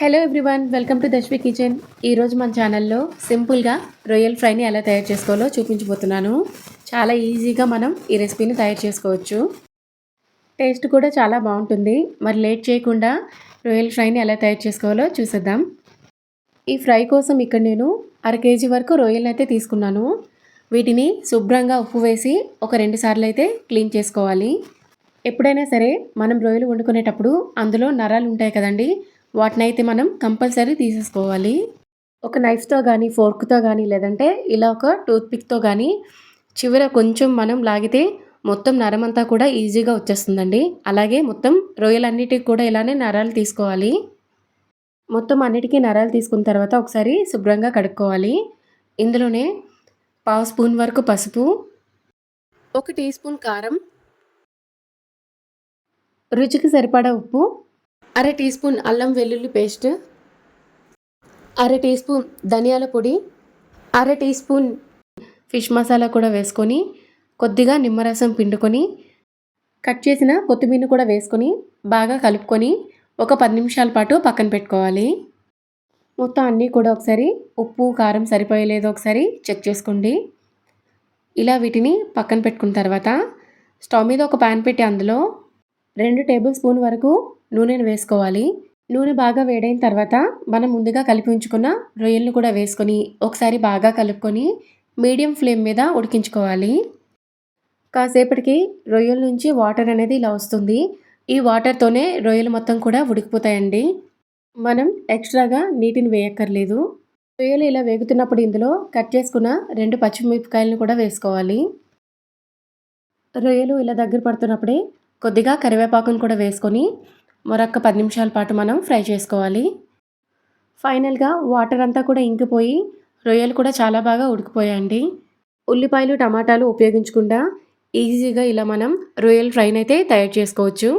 Hello everyone welcome to Dashvi kitchen ఈరోజు మన ఛానల్లో సింపుల్గా రొయ్యల్ ఫ్రైని ఎలా తయారు చేసుకోవాలో చూపించబోతున్నాను. చాలా ఈజీగా మనం ఈ రెసిపీని తయారు చేసుకోవచ్చు. టేస్ట్ కూడా చాలా బాగుంటుంది. మరి లేట్ చేయకుండా రొయ్యల్ ఫ్రైని ఎలా తయారు చేసుకోవాలో చూసేద్దాం. ఈ ఫ్రై కోసం ఇక్కడ నేను అర కేజీ వరకు రొయ్యలను అయితే తీసుకున్నాను. వీటిని శుభ్రంగా ఉప్పు వేసి ఒక రెండు సార్లు అయితే క్లీన్ చేసుకోవాలి. ఎప్పుడైనా సరే మనం రొయ్యలు వండుకునేటప్పుడు అందులో నరాలు ఉంటాయి కదండీ వాటిని అయితే మనం కంపల్సరీ తీసేసుకోవాలి. ఒక నైఫ్తో కానీ ఫోర్క్తో కానీ లేదంటే ఇలా ఒక టూత్పిక్తో కానీ చివర కొంచెం మనం లాగితే మొత్తం నరమంతా కూడా ఈజీగా వచ్చేస్తుందండి. అలాగే మొత్తం రొయ్యలన్నిటికి కూడా ఇలానే నరాలు తీసుకోవాలి. మొత్తం అన్నిటికీ నరాలు తీసుకున్న తర్వాత ఒకసారి శుభ్రంగా కడుక్కోవాలి. ఇందులోనే పావు స్పూన్ వరకు పసుపు ఒక టీ స్పూన్ కారం రుచికి సరిపడా ఉప్పు అర టీ స్పూన్ అల్లం వెల్లుల్లి పేస్ట్ అర టీ స్పూన్ ధనియాల పొడి అర టీ స్పూన్ ఫిష్ మసాలా కూడా వేసుకొని కొద్దిగా నిమ్మరసం పిండుకొని కట్ చేసిన కొత్తిమీర కూడా వేసుకొని బాగా కలుపుకొని ఒక పది నిమిషాల పాటు పక్కన పెట్టుకోవాలి. మొత్తం అన్నీ కూడా ఒకసారి ఉప్పు కారం సరిపోయలేదో ఒకసారి చెక్ చేసుకోండి. ఇలా వీటిని పక్కన పెట్టుకున్న తర్వాత స్టవ్ మీద ఒక ప్యాన్ పెట్టి అందులో రెండు టేబుల్ స్పూన్ వరకు నూనెను వేసుకోవాలి. నూనె బాగా వేడైన తర్వాత మనం ముందుగా కలిపి ఉంచుకున్న రొయ్యలను కూడా వేసుకొని ఒకసారి బాగా కలుపుకొని మీడియం ఫ్లేమ్ మీద ఉడికించుకోవాలి. కాసేపటికి రొయ్యల నుంచి వాటర్ అనేది ఇలా వస్తుంది. ఈ వాటర్తోనే రొయ్యలు మొత్తం కూడా ఉడికిపోతాయండి. మనం ఎక్స్ట్రాగా నీటిని వేయక్కర్లేదు. రొయ్యలు ఇలా వేగుతున్నప్పుడు ఇందులో కట్ చేసుకున్న రెండు పచ్చిమిరపకాయలను కూడా వేసుకోవాలి. రొయ్యలు ఇలా దగ్గర పడుతున్నప్పుడే కొద్దిగా కరివేపాకును కూడా వేసుకొని మరొక పది నిమిషాల పాటు మనం ఫ్రై చేసుకోవాలి. ఫైనల్గా వాటర్ అంతా కూడా ఇంకిపోయి రొయ్యలు కూడా చాలా బాగా ఉడికిపోయాయండి. ఉల్లిపాయలు టమాటాలు ఉపయోగించకుండా ఈజీగా ఇలా మనం రొయ్యలు ఫ్రైని అయితే తయారు చేసుకోవచ్చు.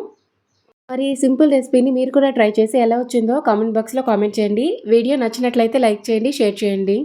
మరి ఈ సింపుల్ రెసిపీని మీరు కూడా ట్రై చేసి ఎలా వచ్చిందో కామెంట్ బాక్స్లో కామెంట్ చేయండి. వీడియో నచ్చినట్లయితే లైక్ చేయండి షేర్ చేయండి.